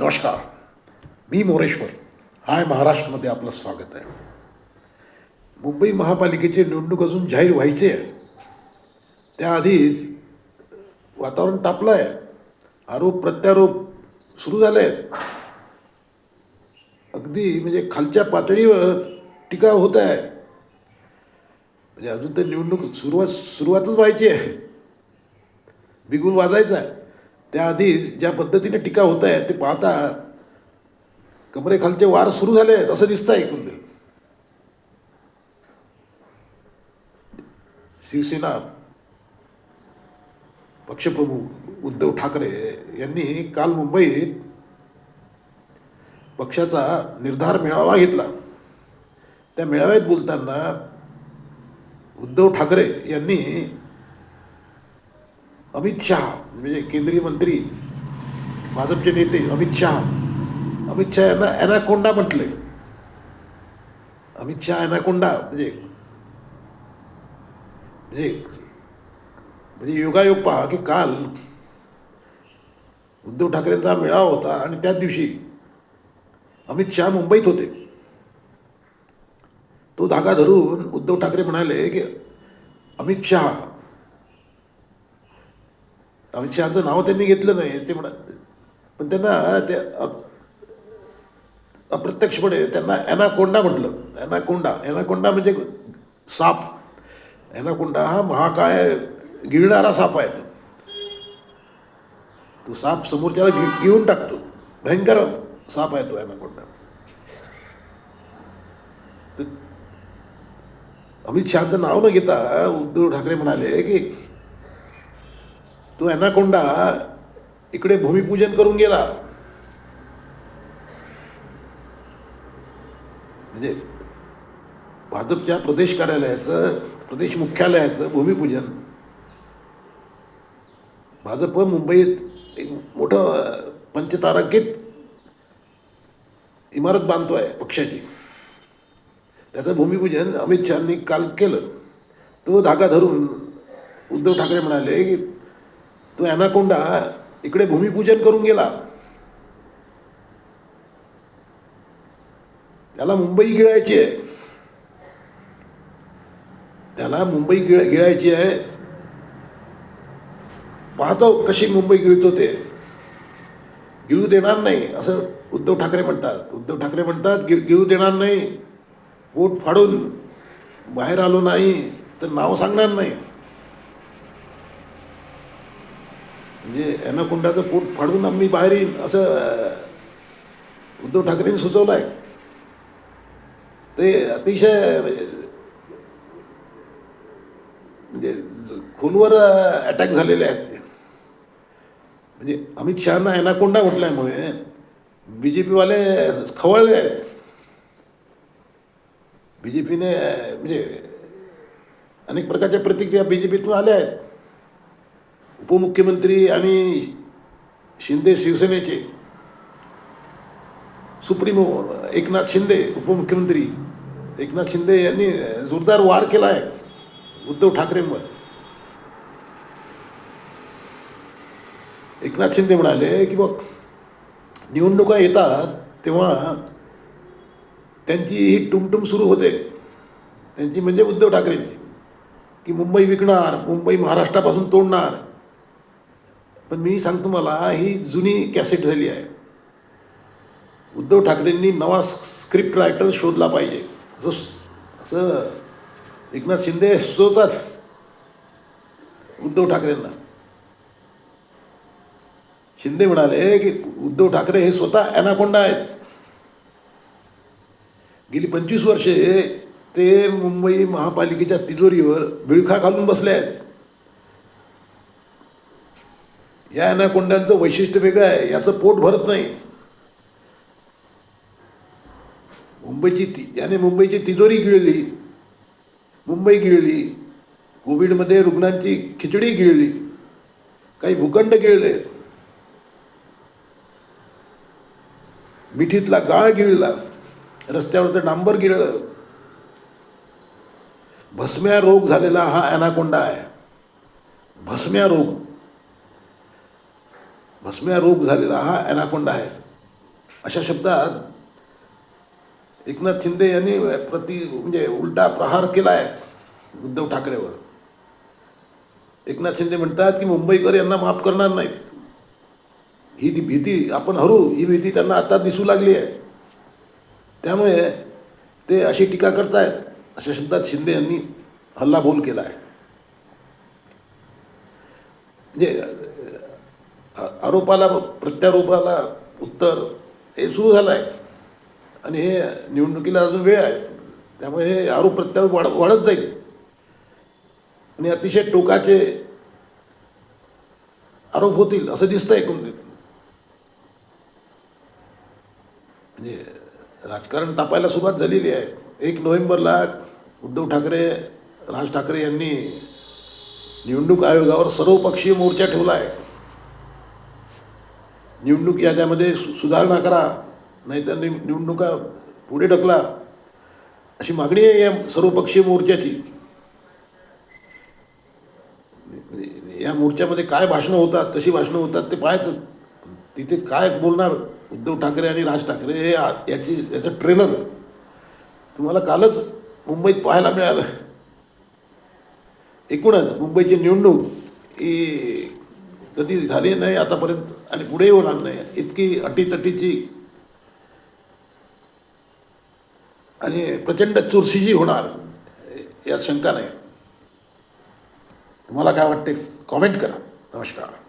नमस्कार. मी मोरेश्वर. हाय महाराष्ट्रामध्ये आपलं स्वागत आहे. मुंबई महापालिकेची निवडणूक अजून जाहीर व्हायची आहे. त्याआधीच वातावरण तापलं आहे. आरोप प्रत्यारोप सुरू झाले आहेत. अगदी म्हणजे खालच्या पातळीवर टीका होत आहे. म्हणजे अजून तर निवडणूक सुरुवात सुरुवातच व्हायची आहे. बिगुल वाजायचा आहे. त्याआधी ज्या पद्धतीने टीका होत आहे ते पाहता कमरेखालचे वार सुरू झाले आहेत असं दिसतं ऐकून ते शिवसेना पक्षप्रमुख उद्धव ठाकरे यांनी काल मुंबईत पक्षाचा निर्धार मेळावा घेतला. त्या मेळाव्यात बोलताना उद्धव ठाकरे यांनी अमित शहा म्हणजे केंद्रीय मंत्री भाजपचे नेते अमित शहा. अमित शहा यांना ॲनाकोंडा म्हटले. अमित शहा ॲनाकोंडा म्हणजे म्हणजे म्हणजे योगायोग पहा की काल उद्धव ठाकरेंचा मेळावा होता आणि त्याच दिवशी अमित शहा मुंबईत होते. तो धागा धरून उद्धव ठाकरे म्हणाले की अमित शहा अमित शहाचं नाव त्यांनी घेतलं नाही ते म्हणा. पण त्यांना ते अप्रत्यक्षपणे त्यांना ॲनाकोंडा म्हटलं. ॲनाकोंडा ॲनाकोंडा म्हणजे साप. ॲनाकोंडा हा महाकाय गिळणारा साप आहे. तो साप समोरच्याला गि गिळून टाकतो. भयंकर साप आहे तो ॲनाकोंडा अमित शहाचं नाव न घेता उद्धव ठाकरे म्हणाले की तो ॲनाकोंडा इकडे भूमिपूजन करून गेला. म्हणजे भाजपच्या प्रदेश कार्यालयाचं प्रदेश मुख्यालयाचं भूमिपूजन. भाजप मुंबईत एक मोठं पंचतारांकित इमारत बांधतोय पक्षाची. त्याचं भूमिपूजन अमित शहानी काल केलं. तो धागा धरून उद्धव ठाकरे म्हणाले की तो ॲनाकोंडा इकडे भूमिपूजन करून गेला. त्याला मुंबई गिळायची आहे. त्याला मुंबई गिळ गिळायची आहे. पाहतो कशी मुंबई गिळतो ते. गिळू देणार नाही असं उद्धव ठाकरे म्हणतात. उद्धव ठाकरे म्हणतात गिळ गिळू देणार नाही. पोट फाडून बाहेर आलो नाही तर नाव सांगणार नाही. म्हणजे ॲनाकोंडाचं पोट फाडून आम्ही बाहेर येईन असं उद्धव ठाकरेंनी सुचवलं आहे ते अतिशय म्हणजे खोलवर अटॅक झालेले आहेत ते. म्हणजे अमित शहाना ॲनाकोंडा म्हटल्यामुळे बी जे पीवाले खवळले आहेत. बी जे पीने म्हणजे अनेक प्रकारच्या प्रतिक्रिया बी जे पीतून आल्या आहेत. उपमुख्यमंत्री आणि शिंदे शिवसेनेचे सुप्रीमो एकनाथ शिंदे उपमुख्यमंत्री एकनाथ शिंदे यांनी जोरदार वार केला आहे उद्धव ठाकरेंवर. एकनाथ शिंदे म्हणाले की बघ निवडणुका येतात तेव्हा त्यांची ही टुमटुम सुरू होते. त्यांची म्हणजे उद्धव ठाकरेंची की मुंबई विकणार मुंबई महाराष्ट्रापासून तोडणार पण मी सांगतो मला ही जुनी कॅसेट झाली आहे. उद्धव ठाकरेंनी नवा स्क्रिप्ट रायटर शोधला पाहिजे. असं असं एकनाथ शिंदे सुचवतात उद्धव ठाकरेंना. शिंदे म्हणाले की उद्धव ठाकरे हे स्वतः ॲनाकोंडा आहेत. गेली पंचवीस वर्षे ते मुंबई महापालिकेच्या तिजोरीवर बिळखा घालून बसले आहेत. या अनाकोंडांचं वैशिष्ट्य वेगळं आहे याचं पोट भरत नाही. मुंबईची ती याने मुंबईची तिजोरी गिळली मुंबई गिळली कोविडमध्ये रुग्णांची खिचडी गिळली काही भूखंड गिळले. मिठीतला गाळ गिळला रस्त्यावरचं डांबर गिळलं. भस्म्या रोग झालेला हा ॲनाकोंडा आहे. भस्म्या रोग. भस्म्यारोग झालेला हा ॲनाकोंडा आहे. अशा शब्दात एकनाथ शिंदे यांनी प्रति म्हणजे उलटा प्रहार केला आहे उद्धव ठाकरेवर. एकनाथ शिंदे म्हणतात की मुंबईकर यांना माफ करणार नाहीत. ही ती भीती आपण हरू ही भीती त्यांना आता दिसू लागली आहे. त्यामुळे ते अशी टीका करतायत अशा शब्दात शिंदे यांनी हल्लाबोल केला आहे म्हणजे आरोपाला प्रत्यारोपाला उत्तर हे सुरू झालं आहे आणि हे निवडणुकीला अजून वेळ आहे. त्यामुळे हे आरोप प्रत्यारोप वाढ वाढत जाईल. आणि अतिशय टोकाचे आरोप होतील असं दिसतं एकंदरीत. म्हणजे राजकारण तापायला सुरुवात झालेली आहे. एक नोव्हेंबरला उद्धव ठाकरे राज ठाकरे यांनी निवडणूक आयोगावर सर्वपक्षीय मोर्चा ठेवला आहे. निवडणूक याद्यामध्ये सु सुधारणा करा नाहीतर नि निवडणुका पुढे ढकला. अशी मागणी आहे या सर्वपक्षीय मोर्चाची या मोर्चामध्ये काय भाषणं होतात कशी भाषणं होतात ते पाहायचं. तिथे काय बोलणार उद्धव ठाकरे आणि राज ठाकरे हे याची याचं ट्रेलर. तुम्हाला कालच मुंबईत पाहायला मिळालं. एकूणच मुंबईची निवडणूक ही कधी झाली नाही आतापर्यंत आणि पुढेही होणार नाही. इतकी अटीतटीची आणि प्रचंड चुरशीची होणार यात शंका नाही. तुम्हाला काय वाटते? कॉमेंट करा. नमस्कार.